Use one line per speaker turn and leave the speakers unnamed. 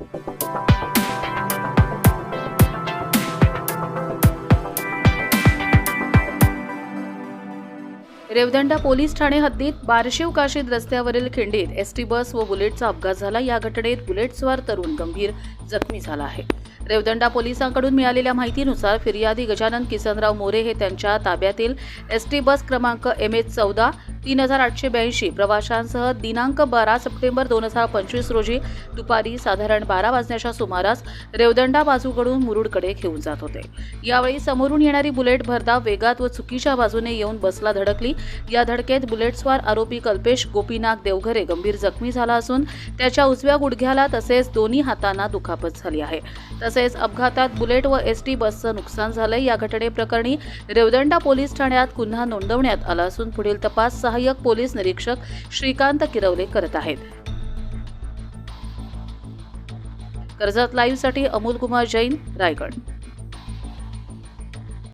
Revdanda police Thane हद्दीत बारशिव काशीद रस्त्यावरील खिंडीत ST bus व बुलेटचा अपघात झाला. या घटनेत बुलेटस्वार तरुण गंभीर जखमी झाला आहे. रेवदंडा पोलिसांकडून मिळालेल्या माहितीनुसार फिर्यादी गजानन किसनराव मोरे हे त्यांच्या ताब्यातील एसटी बस क्रमांक एम एच चौदा तीन हजार आठशे ब्याऐंशी. प्रवाशांसह दिनांक बारा सप्टेंबर दोन हजार पंचवीस रोजी दुपारी साधारण बारा वाजण्याच्या सुमारास रेवदंडा बाजूकडून मुरुडकडे घेऊन जात होते. यावेळी समोरून येणारी बुलेट भरधाव वेगात व चुकीच्या बाजूने येऊन बसला धडकली. या धडकेत बुलेटस्वार आरोपी कल्पेश गोपीनाथ देवघरे गंभीर जखमी झाला असून त्याच्या उजव्या गुडघ्याला तसेच दोन्ही हातांना दुखापत झाली आहे. तसेच अपघातात बुलेट व एस टी बसचं नुकसान झालंय. या घटनेप्रकरणी रेवदंडा पोलीस ठाण्यात गुन्हा नोंदवण्यात आला असून पुढील तपास सहा सहाय्यक पोलीस निरीक्षक श्रीकांत किरवले करत आहेत. कर्जत लाईव्हसाठी अमोल कुमार जैन रायगड.